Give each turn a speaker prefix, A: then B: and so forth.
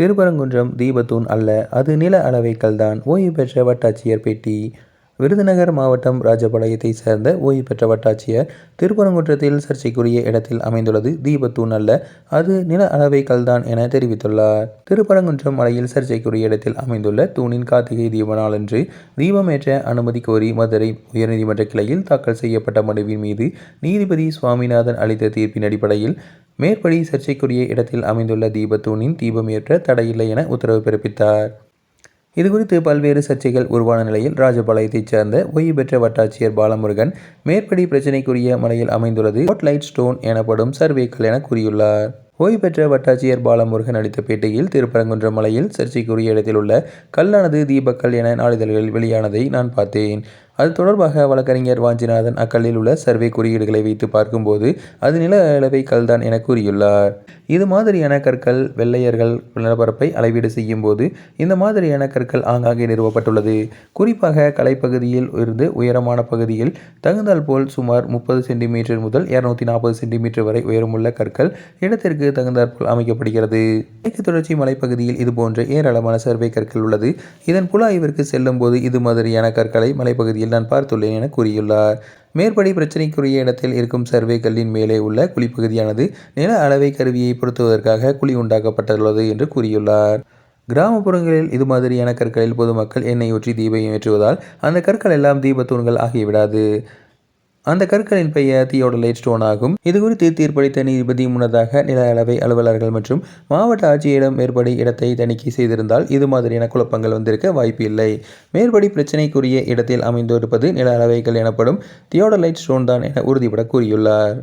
A: திருப்பரங்குன்றம் தீபத்தூண் அல்ல அது நில அளவைக்கல்தான் ஓய்வு பெற்ற வட்டாட்சியர் பேட்டி. விருதுநகர் மாவட்டம் ராஜபாளையத்தை சேர்ந்த ஓய்வு பெற்ற வட்டாட்சியர் திருப்பரங்குன்றத்தில் சர்ச்சைக்குரிய இடத்தில் அமைந்துள்ளது. தீபத்தூண் அல்ல அது நில அளவை தான் என தெரிவித்துள்ளார். திருப்பரங்குன்றம் மலையில் சர்ச்சைக்குரிய இடத்தில் அமைந்துள்ள தூணின் கார்த்திகை தீப நாளன்று தீபமேற்ற அனுமதி கோரி மதுரை உயர்நீதிமன்ற கிளையில் தாக்கல் செய்யப்பட்ட மனுவின் மீது நீதிபதி சுவாமிநாதன் அளித்த தீர்ப்பின் அடிப்படையில் மேற்படி சர்ச்சைக்குரிய இடத்தில் அமைந்துள்ள தீபத்தூணின் தீபமேற்ற தடையில்லை என உத்தரவு பிறப்பித்தார். இதுகுறித்து பல்வேறு சர்ச்சைகள் உருவான நிலையில் ராஜபாளையத்தைச் சேர்ந்த ஓய்வு பெற்ற வட்டாட்சியர் பாலமுருகன் மேற்படி பிரச்சினைக்குரிய மலையில் அமைந்துள்ளது. லைட் ஸ்டோன் எனப்படும் சர்வேக்கல் என கூறியுள்ளார். ஓய்வு பெற்ற வட்டாட்சியர் பாலமுருகன் அளித்த பேட்டியில் திருப்பரங்குன்ற மலையில் சர்ச்சைக்குரிய இடத்தில் உள்ள கல்லானது தீபக்கல் என நாளிதழ்களில் வெளியானதை நான் பார்த்தேன். அது தொடர்பாக வழக்கறிஞர் வாஞ்சிநாதன் அக்கல்லில் உள்ள சர்வே குறியீடுகளை வைத்து பார்க்கும்போது அது நில அளவை கல்தான் என கூறியுள்ளார். இது மாதிரியான கற்கள் வெள்ளையர்கள் நிலப்பரப்பை அளவீடு செய்யும் போது இந்த மாதிரியான கற்கள் ஆங்காங்கே நிறுவப்பட்டுள்ளது. குறிப்பாக கலைப்பகுதியில் இருந்து உயரமான பகுதியில் தகுந்தால் போல் சுமார் முப்பது சென்டிமீட்டர் முதல் இருநூத்தி நாற்பது சென்டிமீட்டர் வரை உயரமுள்ள கற்கள் இடத்திற்கு தகுந்தாற்போல் அமைக்கப்படுகிறது. மேற்கு தொடர்ச்சி மலைப்பகுதியில் இதுபோன்ற ஏராளமான சர்வே கற்கள் உள்ளது. இதன் புலாய்விற்கு செல்லும் போது இது மாதிரியான கற்களை மலைப்பகுதியில் நான் பார்த்துள்ளேன் என கூறியுள்ளார். மேற்படி பிரச்சனைக்குரிய இடத்தில் இருக்கும் சர்வே கல்லின் மேலே உள்ள குழிப்பகுதியானது நில அளவை கருவியை பொருத்துவதற்காக குழி உண்டாக்கப்பட்டுள்ளது என்று கூறியுள்ளார். கிராமப்புறங்களில் இது மாதிரியான கற்களில் பொதுமக்கள் எண்ணெய் ஊற்றி தீபம் ஏற்றுவதால் அந்த கற்கள் எல்லாம் தீபத்தூண்கள் ஆகிவிடாது. அந்த கற்களின் பெயர் தியோடலைட் ஸ்டோன் ஆகும். இது குறித்து தீர்ப்பளித்த நீதிபதி முன்னதாக நில அளவை அலுவலர்கள் மற்றும் மாவட்ட ஆட்சியரிடம் மேற்படி இடத்தை தணிக்கை செய்திருந்தால் இது மாதிரியான குழப்பங்கள் வந்திருக்க வாய்ப்பு இல்லை மேற்படி பிரச்சினைக்குரிய இடத்தில் அமைந்திருப்பது நில அளவைகள் எனப்படும் தியோடலைட் ஸ்டோன் தான் என உறுதிபட கூறியுள்ளார்.